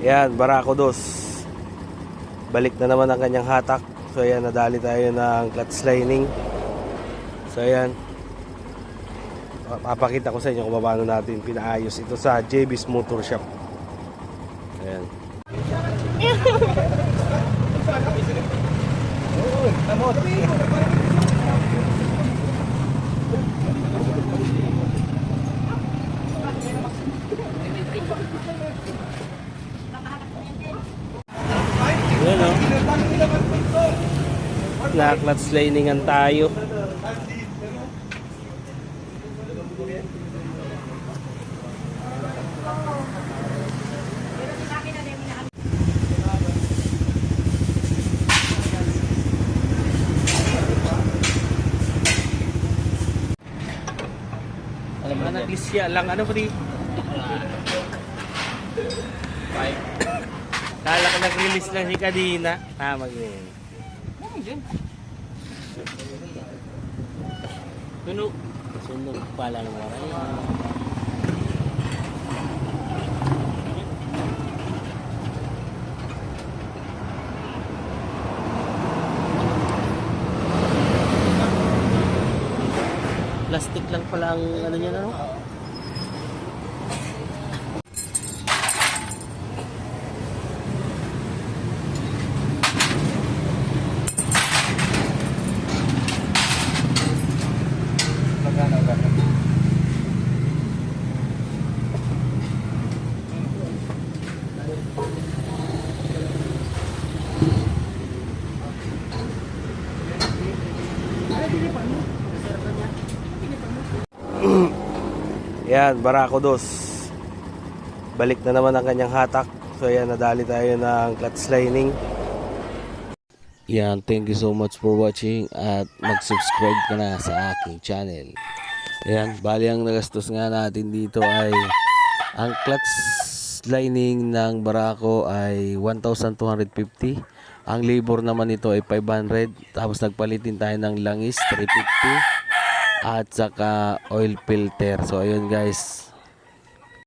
Yan, Barako Dos. Balik na naman ang kanyang hatak. So ayan, nadali tayo ng clutch lining. So ayan. Papakita ko sa inyo kung paano natin pinaayos ito sa JB's Motor Shop. Ayan. Ayan Na-clutch liningan tayo. Alam na, Lisya lang. Ano pa di? Kala ko nag-release lang si Kadina. Tama yun. Sunog. Sunog pala ng waray. Plastic lang pala ang ano niya ano? Yan, Barako Dos. Balik na naman ang kanyang hatak. So ayan, nadali tayo ng clutch lining. Yan, thank you so much for watching at mag-subscribe ka na sa aking channel. Ayan, bali ang nagastos nga natin dito ay ang clutch lining ng Barako ay 1,250. Ang labor naman nito ay 500. Tapos nagpalitin tayo ng langis 350 at saka oil filter. So ayun guys.